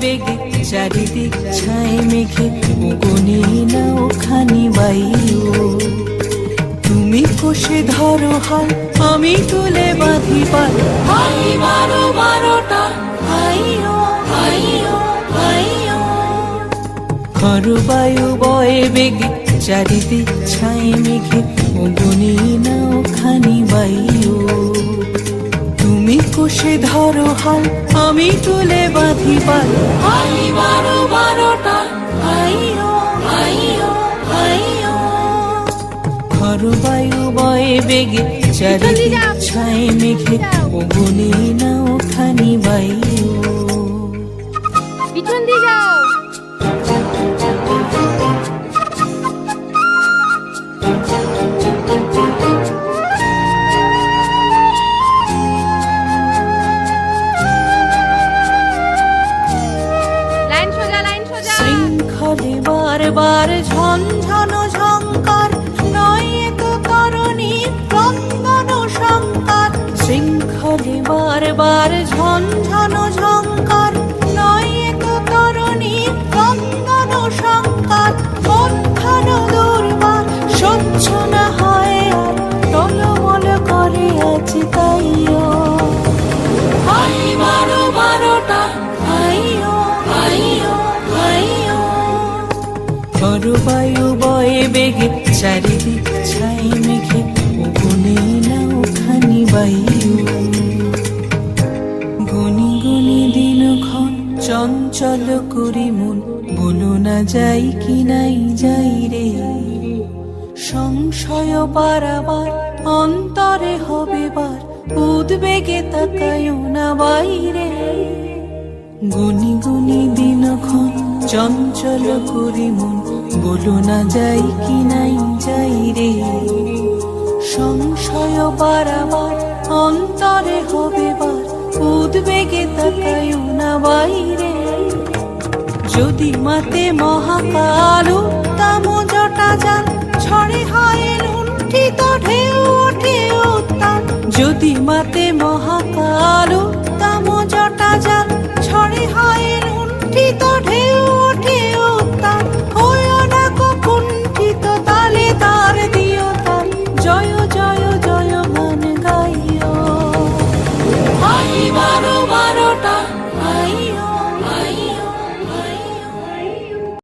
বেগে চারিদিক ছায় মেঘে গনি নাও খানি বাইও। তুমি কষে ধরো হাল, আমি তুলে বাঁধি পাল। হাই মারো বারোটা হাইও হাইও হাইও। হর বায়ু বয়ে বেগে চারিদিক ছায় মেঘে গনি নাও ধরো হাল আমি তুলে বাঁধি পাল হাই বারো বারোটা হাইও হাইও হাইও ঘর বায়ু বয়ে বেগে চারিদিক ছায় মেঘে ওগুনি না ওখানি বাইও বারবার ঝনঝন ঝঙ্কার, নয় এ তো তরণী ক্রন্দন সংকার শৃঙ্খলে বারবার ঝনঝন ঝঙ্কার, নয় এ তো তরণী ক্রন্দন সংকার অন্ধান দুর্বার সহ্য না হয় আর টলমল করে আছে তাইও বায়ু বয়ে বেগে চারিদিক ছাই মেঘে ওগুনে নাও খানি বায়ু। গুনি গুনি দিন ক্ষণ চঞ্চল করি মন বলো না যাই কি নাই যাই রে। সংশয় পারাবার অন্তরে হবে বার, উদ্বেগে তাকায়ও না বাইরে। গুনি গুনি দিন ক্ষণ চঞ্চল করি মন বলো না যাই কি নাই যাই রে। সংশয় বারাবার, অন্তরে হবে বার, উদ্বেগে তাকায়ও না বাইরে। যদি মাতে মহাকাল, উত্তম জটা যান, ছড়ে হয় লুণ্ঠিত ঢেউ, ওঠে উত্তাল যদি মাতে tomorrow.